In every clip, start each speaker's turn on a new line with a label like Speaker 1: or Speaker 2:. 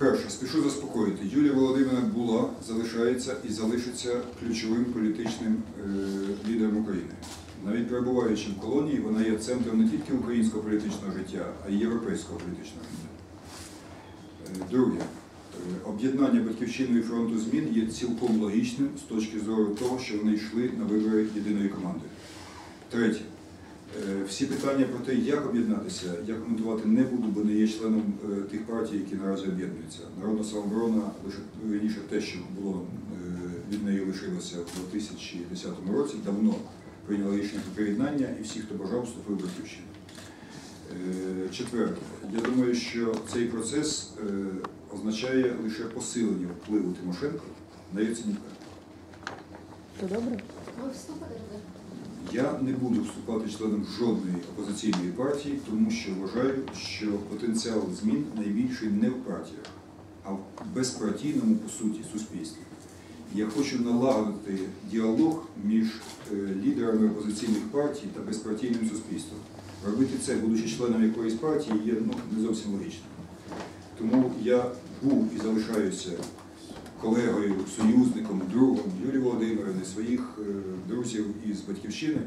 Speaker 1: Перше, спішу заспокоїти. Юлія Володимирівна була, залишається і залишиться ключовим політичним е, лідером України. Навіть перебуваючи в колонії, вона є центром не тільки українського політичного життя, а й європейського політичного життя. Е, Друге, е, об'єднання батьківщини і фронту змін є цілком логічним з точки зору того, що вони йшли на вибори єдиної команди. Третє. Всі питання про те, як об'єднатися, я коментувати не буду, бо не є членом е, тих партій, які наразі об'єднуються. Народна самооборона лише вірніше те, що було е, від неї лишилося в 2010 році, давно прийняла рішення про приєднання, і всі, хто бажав, вступив в батьківщину. Е, Четверте, я думаю, що цей процес означає лише посилення впливу Тимошенко на Яценюка.
Speaker 2: То добре?
Speaker 3: Ви вступите?
Speaker 1: Я не буду вступати членом жодної опозиційної партії, тому що вважаю, що потенціал змін найбільший не в партіях, а в безпартійному, по суті, суспільстві. Я хочу налагодити діалог між е, лідерами опозиційних партій та безпартійним суспільством. Робити це, будучи членом якоїсь партії, є ну, не зовсім логічно. Тому я був і залишаюся колегою, союзником, другом Юлії Володимирівни, своїх е, друзів із батьківщини,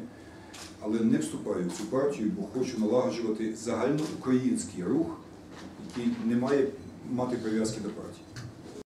Speaker 1: але не вступаю в цю партію, бо хочу налагоджувати загальноукраїнський рух, який не має мати прив'язки до партії.